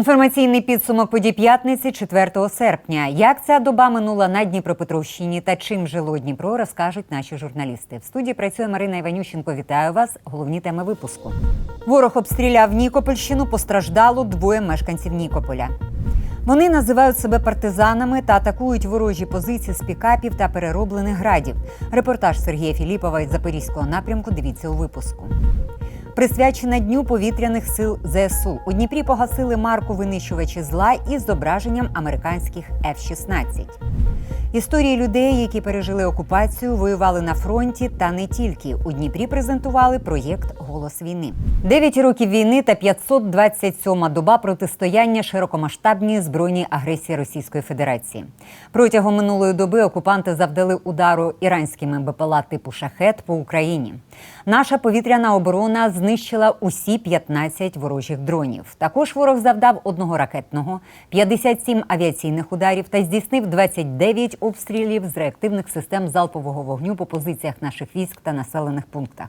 Інформаційний підсумок подій п'ятниці 4 серпня. Як ця доба минула на Дніпропетровщині та чим жило Дніпро, розкажуть наші журналісти. В студії працює Марина Іванющенко. Вітаю вас. Головні теми випуску. Ворог обстріляв Нікопольщину. Постраждало двоє мешканців Нікополя. Вони називають себе партизанами та атакують ворожі позиції з пікапів та перероблених градів. Репортаж Сергія Філіпова із Запорізького напрямку. Дивіться у випуску. Присвячена Дню повітряних сил ЗСУ. У Дніпрі погасили марку винищувачі зла із зображенням американських F-16. Історії людей, які пережили окупацію, воювали на фронті та не тільки. У Дніпрі презентували проєкт Голос війни. Дев'ять років війни та 527-ма доба протистояння широкомасштабній збройній агресії Російської Федерації. Протягом минулої доби окупанти завдали удару іранськими БПЛА типу шахет по Україні. Наша повітряна оборона знищила усі 15 ворожих дронів. Також ворог завдав одного ракетного, 57 авіаційних ударів та здійснив 29 обстрілів з реактивних систем залпового вогню по позиціях наших військ та населених пунктах.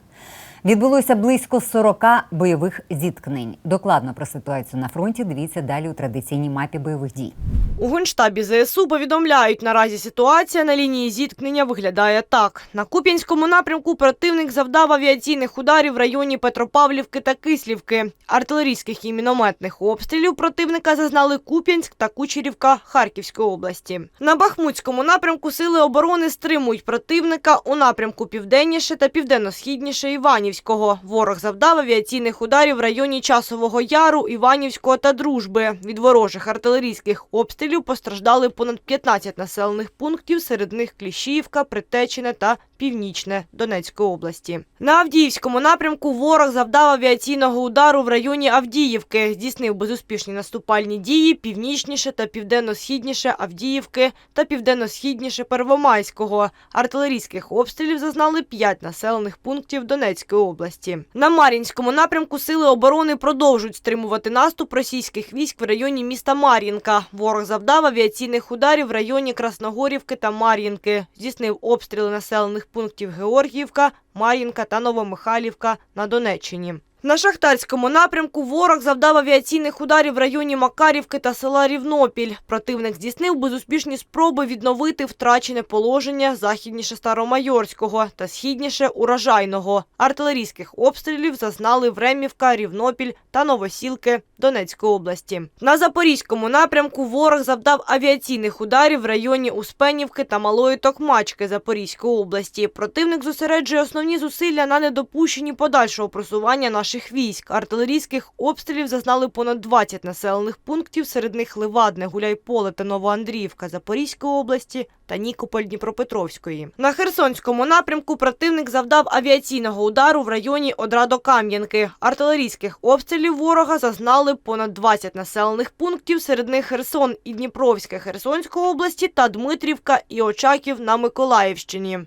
Відбулося близько 40 бойових зіткнень. Докладно про ситуацію на фронті дивіться далі у традиційній мапі бойових дій. У генштабі ЗСУ повідомляють, наразі ситуація на лінії зіткнення виглядає так. На Куп'янському напрямку противник завдав авіаційних ударів в районі Петропавлівки та Кислівки. Артилерійських і мінометних обстрілів противника зазнали Куп'янськ та Кучерівка Харківської області. На Бахмутському напрямку сили оборони стримують противника у напрямку південніше та південно-східніше Іванівського. Ворог завдав авіаційних ударів в районі Часового Яру, Іванівського та Дружби. Від ворожих артилерійських обстрілів постраждали понад 15 населених пунктів, серед них Кліщіївка, Притечине та Північне Донецької області. На Авдіївському напрямку ворог завдав авіаційного удару в районі Авдіївки, здійснив безуспішні наступальні дії північніше та південно-східніше Авдіївки та південно-східніше Первомайського. Артилерійських обстрілів зазнали 5 населених пунктів Донецької області. На Мар'їнському напрямку сили оборони продовжують стримувати наступ російських військ в районі міста Мар'їнка. Ворог завдав авіаційних ударів в районі Красногорівки та Мар'їнки. Здійснив обстріли населених пунктів Георгіївка, Мар'їнка та Новомихайлівка на Донеччині. На шахтарському напрямку ворог завдав авіаційних ударів в районі Макарівки та села Рівнопіль. Противник здійснив безуспішні спроби відновити втрачене положення західніше Старомайорського та східніше Урожайного. Артилерійських обстрілів зазнали Времівка, Рівнопіль та Новосілки Донецької області. На Запорізькому напрямку ворог завдав авіаційних ударів в районі Успенівки та Малої Токмачки Запорізької області. Противник зосереджує основні зусилля на недопущенні подальшого просування наших військ. Артилерійських обстрілів зазнали понад 20 населених пунктів, серед них Левадне, Гуляйполе та Новоандріївка Запорізької області та Нікополь Дніпропетровської. На Херсонському напрямку противник завдав авіаційного удару в районі Одрадо-Кам'янки. Артилерійських обстрілів ворога зазнали понад 20 населених пунктів, серед них Херсон і Дніпровське Херсонської області та Дмитрівка і Очаків на Миколаївщині.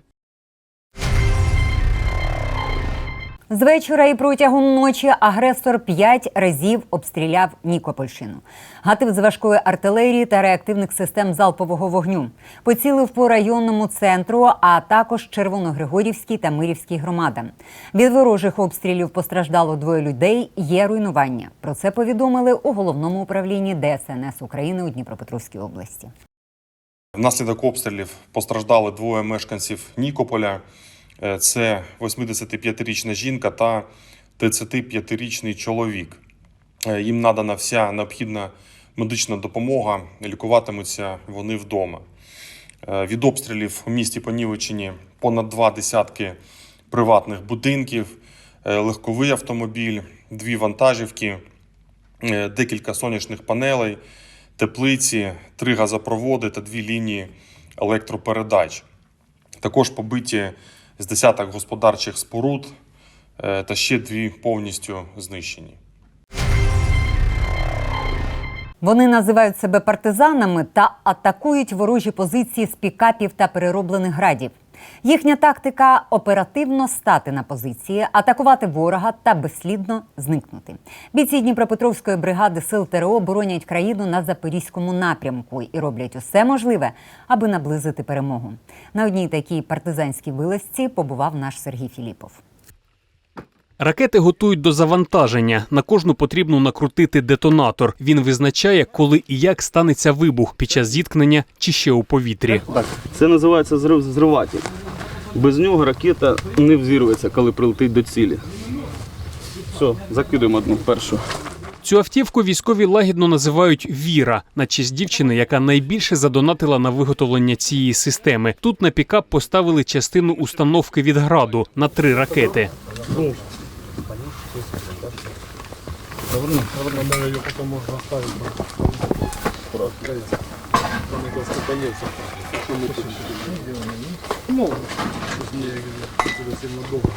З вечора і протягом ночі агресор п'ять разів обстріляв Нікопольщину. Гатив з важкої артилерії та реактивних систем залпового вогню. Поцілив по районному центру, а також Червоногригорівській та Мирівській громадам. Від ворожих обстрілів постраждало двоє людей. Є руйнування. Про це повідомили у головному управлінні ДСНС України у Дніпропетровській області. Внаслідок обстрілів постраждали двоє мешканців Нікополя. Е, Це 85-річна жінка та 35-річний чоловік. Е, Їм надана вся необхідна медична допомога. Лікуватимуться вони вдома. Е, Від обстрілів у місті Понівеччині понад два десятки приватних будинків, легковий автомобіль, дві вантажівки, декілька сонячних панелей, теплиці, три газопроводи та дві лінії електропередач. Також побиті з десяток господарчих споруд е, та ще дві повністю знищені. Вони називають себе партизанами та атакують ворожі позиції з пікапів та перероблених градів. Їхня тактика оперативно стати на позиції, атакувати ворога та безслідно зникнути. Бійці Дніпропетровської бригади сил ТРО боронять країну на запорізькому напрямку і роблять усе можливе, аби наблизити перемогу. На одній такій партизанській вилазці побував наш Сергій Філіпов. Ракети готують до завантаження. На кожну потрібно накрутити детонатор. Він визначає, коли і як станеться вибух під час зіткнення чи ще у повітрі. Так, Це називається зрив зриватель. Без нього ракета не взірветься, коли прилетить до цілі. Все, закидуємо одну першу. Цю автівку військові лагідно називають Віра на честь дівчини, яка найбільше задонатила на виготовлення цієї системи. Тут на пікап поставили частину установки від граду на три ракети. Поверни. Наверное, надо ее потом можно оставить. Аккуратно. Там это остается. Что мы тут делаем? Можно. Сейчас не сильно долго.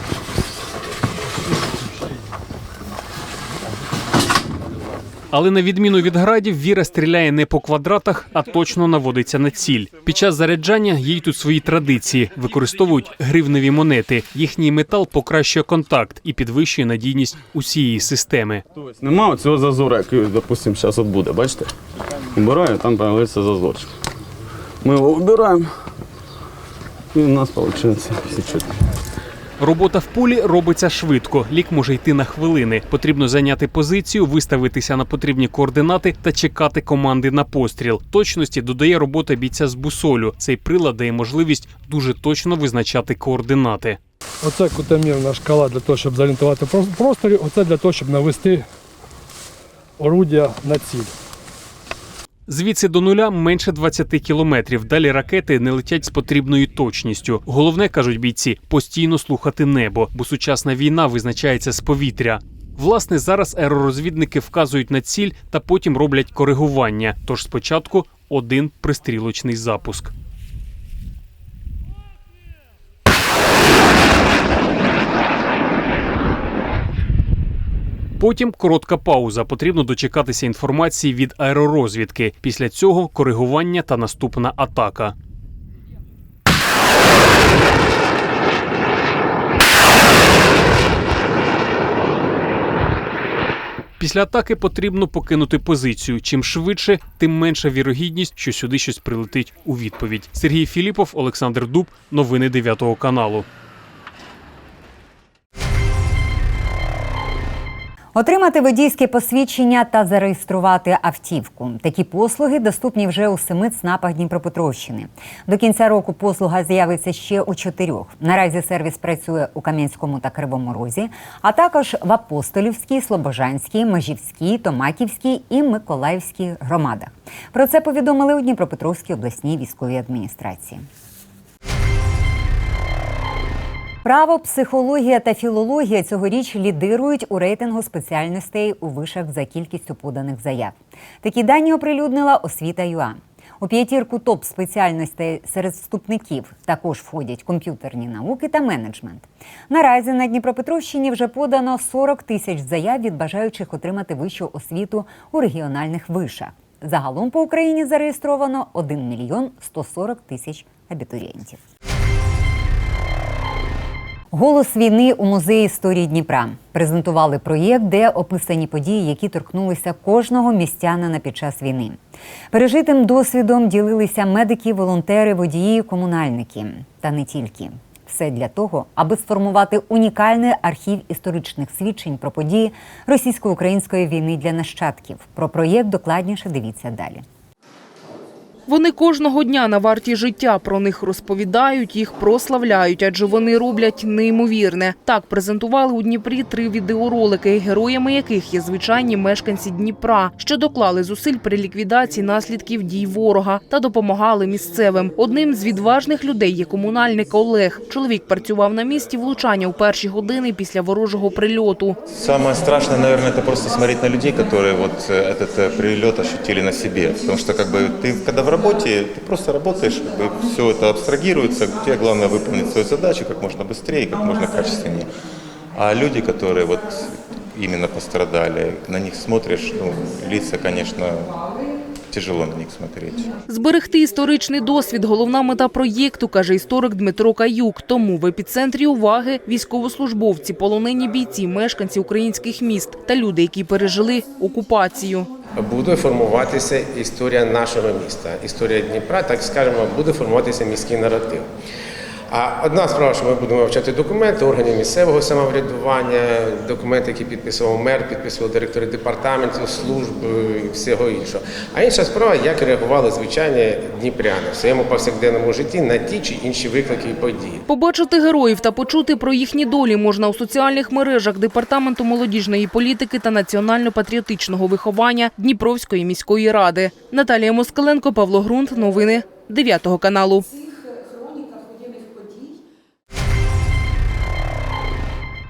Але на відміну від градів, Віра стріляє не по квадратах, а точно наводиться на ціль. Під час заряджання їй тут свої традиції використовують гривневі монети. Їхній метал покращує контакт і підвищує надійність усієї системи. Нема цього зазору, який, допустимо, зараз от буде. Бачите? Убираю, там появиться зазорчик. Ми його вибираємо. І в нас виходить все чітко. Робота в полі робиться швидко. Лік може йти на хвилини. Потрібно зайняти позицію, виставитися на потрібні координати та чекати команди на постріл. Точності додає робота бійця з бусолю. Цей прилад дає можливість дуже точно визначати координати. Оце кутомірна шкала для того, щоб зорієнтувати просторі, оце для того, щоб навести орудія на ціль. Звідси до нуля менше 20 кілометрів. Далі ракети не летять з потрібною точністю. Головне кажуть бійці постійно слухати небо, бо сучасна війна визначається з повітря. Власне, зараз аеророзвідники вказують на ціль та потім роблять коригування. Тож спочатку один пристрілочний запуск. Потім коротка пауза. Потрібно дочекатися інформації від аеророзвідки. Після цього коригування та наступна атака. Після атаки потрібно покинути позицію. Чим швидше, тим менша вірогідність, що сюди щось прилетить у відповідь. Сергій Філіпов, Олександр Дуб, новини 9 каналу. Отримати водійське посвідчення та зареєструвати автівку. Такі послуги доступні вже у семи ЦНАПах Дніпропетровщини. До кінця року послуга з'явиться ще у чотирьох. Наразі сервіс працює у Кам'янському та Кривому Розі, а також в Апостолівській, Слобожанській, Межівській, Томаківській і Миколаївській громадах. Про це повідомили у Дніпропетровській обласній військовій адміністрації. Право, психологія та філологія цьогоріч лідирують у рейтингу спеціальностей у вишах за кількістю поданих заяв. Такі дані оприлюднила освіта ЮА. У п'ятірку топ спеціальностей серед вступників також входять комп'ютерні науки та менеджмент. Наразі на Дніпропетровщині вже подано 40 тисяч заяв від бажаючих отримати вищу освіту у регіональних вишах. Загалом по Україні зареєстровано 1 мільйон 140 тисяч абітурієнтів. Голос війни у музеї історії Дніпра презентували проєкт, де описані події, які торкнулися кожного містянина під час війни. Пережитим досвідом ділилися медики, волонтери, водії, комунальники та не тільки. Все для того, аби сформувати унікальний архів історичних свідчень про події російсько-української війни для нащадків. Про проєкт докладніше дивіться далі. Вони кожного дня на варті життя. Про них розповідають, їх прославляють, адже вони роблять неймовірне. Так презентували у Дніпрі три відеоролики, героями яких є звичайні мешканці Дніпра, що доклали зусиль при ліквідації наслідків дій ворога та допомагали місцевим. Одним з відважних людей є комунальник Олег. Чоловік працював на місці влучання у перші години після ворожого прильоту. Самое страшное, наверное, это просто смотреть на людей, которые вот э, этот э, прилет ощутили на себе. Потому что как бы ты, когда в работе, ты просто работаешь, как бы все это абстрагируется, тебе главное выполнить свою задачу как можно быстрее, как можно качественнее. А люди, которые вот именно пострадали, на них смотришь, ну, лица, конечно, тяжело на них смотреть. Зберегти історичний досвід – головна мета проєкту, каже історик Дмитро Каюк. Тому в епіцентрі уваги військовослужбовці, полонені бійці, мешканці українських міст та люди, які пережили окупацію. буде формуватися історія нашого міста, історія Дніпра, так скажемо, буде формуватися міський наратив. А одна справа, що ми будемо вивчати документи органів місцевого самоврядування, документи, які підписував мер, підписували директори департаментів, служб е, і всього іншого. А інша справа, як реагували звичайні дніпряни в своєму повсякденному житті на ті чи інші виклики і події. Побачити героїв та почути про їхні долі можна у соціальних мережах Департаменту молодіжної політики та національно-патріотичного виховання Дніпровської міської ради. Наталія Москаленко, Павло Грунт. Новини 9 каналу.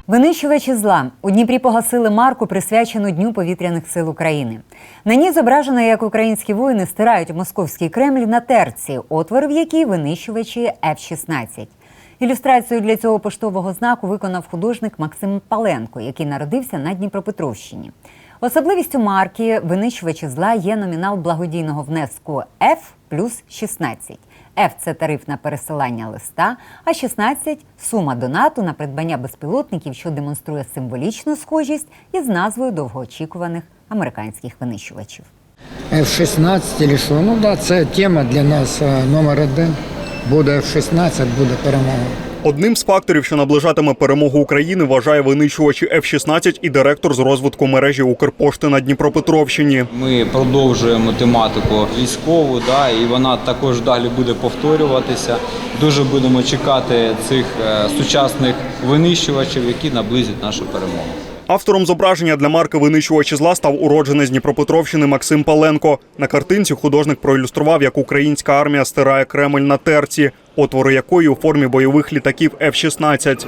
Винищувачі зла у Дніпрі погасили марку, присвячену Дню повітряних сил України. На ній зображено, як українські воїни стирають московський Кремль на терці, отвор в якій винищувачі F-16. Ілюстрацію для цього поштового знаку виконав художник Максим Паленко, який народився на Дніпропетровщині. Особливістю марки винищувачі зла є номінал благодійного внеску F плюс 16. F – це тариф на пересилання листа, а 16 – сума донату на придбання безпілотників, що демонструє символічну схожість із назвою довгоочікуваних американських винищувачів. F-16 чи? Ну да, це тема для нас номер один. Буде F-16, буде перемога. Одним з факторів, що наближатиме перемогу України, вважає винищувачі F-16 і директор з розвитку мережі Укрпошти на Дніпропетровщині. Ми продовжуємо тематику військову, да, і вона також далі буде повторюватися. Дуже будемо чекати цих е, сучасних винищувачів, які наблизять нашу перемогу. Автором зображення для марки винищувачі зла став уродженець Дніпропетровщини Максим Паленко. На картинці художник проілюстрував, як українська армія стирає Кремль на терці, отвори якої у формі бойових літаків F-16.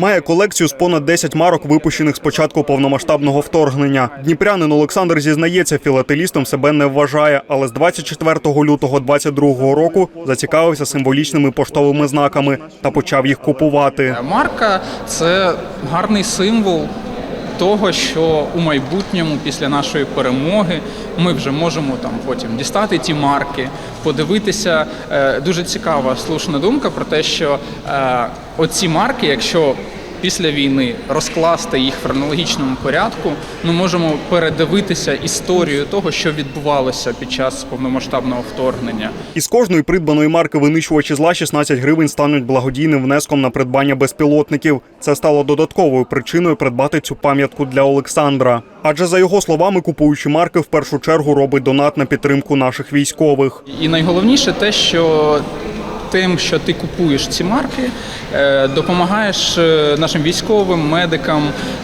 Має колекцію з понад 10 марок, випущених з початку повномасштабного вторгнення. Дніпрянин Олександр зізнається, філателістом себе не вважає, але з 24 лютого 22 року зацікавився символічними поштовими знаками та почав їх купувати. Марка це гарний символ того, що у майбутньому, після нашої перемоги, ми вже можемо там потім дістати ті марки, подивитися. Е, Дуже цікава слушна думка про те, що е, оці марки, якщо після війни розкласти їх в хронологічному порядку, ми можемо передивитися історію того, що відбувалося під час повномасштабного вторгнення. Із кожної придбаної марки винищувачі зла 16 гривень стануть благодійним внеском на придбання безпілотників. Це стало додатковою причиною придбати цю пам'ятку для Олександра. Адже за його словами, купуючи марки, в першу чергу робить донат на підтримку наших військових. І найголовніше те, що тим, що ти купуєш ці марки, е, допомагаєш е, нашим військовим, медикам,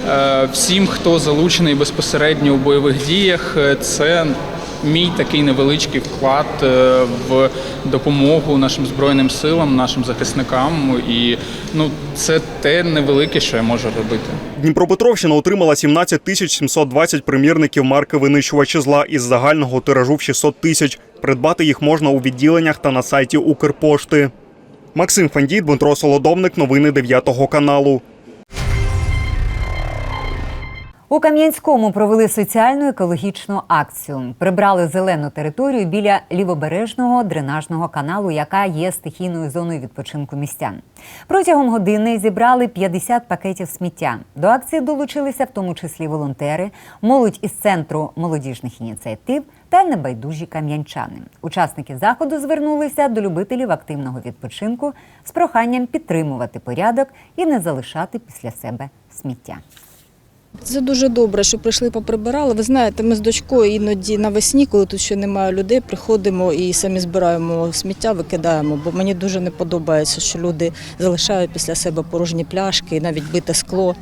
е, всім, хто залучений безпосередньо у бойових діях. Це мій такий невеличкий вклад е, в допомогу нашим збройним силам, нашим захисникам. І ну, це те невелике, що я можу робити. Дніпропетровщина отримала 17 тисяч 720 примірників марки винищувачі зла із загального тиражу в 600 тисяч. Придбати їх можна у відділеннях та на сайті Укрпошти. Максим Фандій, Дмитро Солодовник. Новини 9 каналу. У Кам'янському провели соціальну екологічну акцію. Прибрали зелену територію біля лівобережного дренажного каналу, яка є стихійною зоною відпочинку містян. Протягом години зібрали 50 пакетів сміття. До акції долучилися в тому числі волонтери, молодь із центру молодіжних ініціатив та небайдужі кам'янчани. Учасники заходу звернулися до любителів активного відпочинку з проханням підтримувати порядок і не залишати після себе сміття. Це дуже добре, що прийшли поприбирали. Ви знаєте, ми з дочкою іноді навесні, коли тут ще немає людей, приходимо і самі збираємо сміття, викидаємо. Бо мені дуже не подобається, що люди залишають після себе порожні пляшки, і навіть бите скло.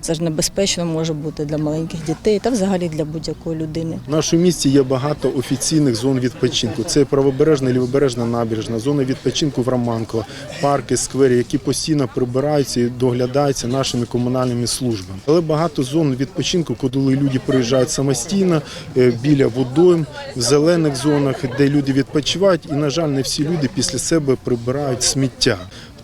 Це ж небезпечно може бути для маленьких дітей та взагалі для будь-якої людини. В нашому місті є багато офіційних зон відпочинку. Це правобережна, лівобережна набережна, зона відпочинку в Романково, парки, сквери, які постійно прибираються і доглядаються нашими комунальними службами. Але багато зон відпочинку, коли люди приїжджають самостійно е, біля водойм, в зелених зонах, де люди відпочивають, і на жаль, не всі люди після себе прибирають сміття.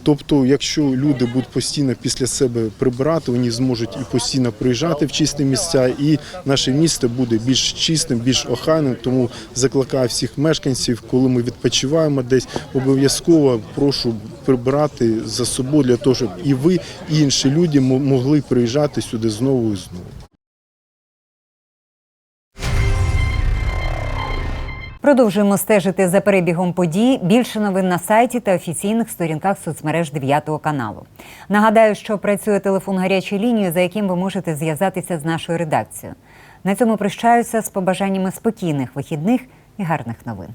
Тобто, якщо люди будуть постійно після себе прибирати, вони зможуть і постійно приїжджати в чисті місця, і наше місто буде більш чистим, більш охайним. Тому закликаю всіх мешканців, коли ми відпочиваємо десь, обов'язково прошу прибирати за собою для того, щоб і ви, і інші люди мо- могли приїжджати сюди знову і знову. Продовжуємо стежити за перебігом подій. Більше новин на сайті та офіційних сторінках соцмереж 9 каналу. Нагадаю, що працює телефон гарячої лінії, за яким ви можете зв'язатися з нашою редакцією. На цьому прощаюся з побажаннями спокійних вихідних і гарних новин.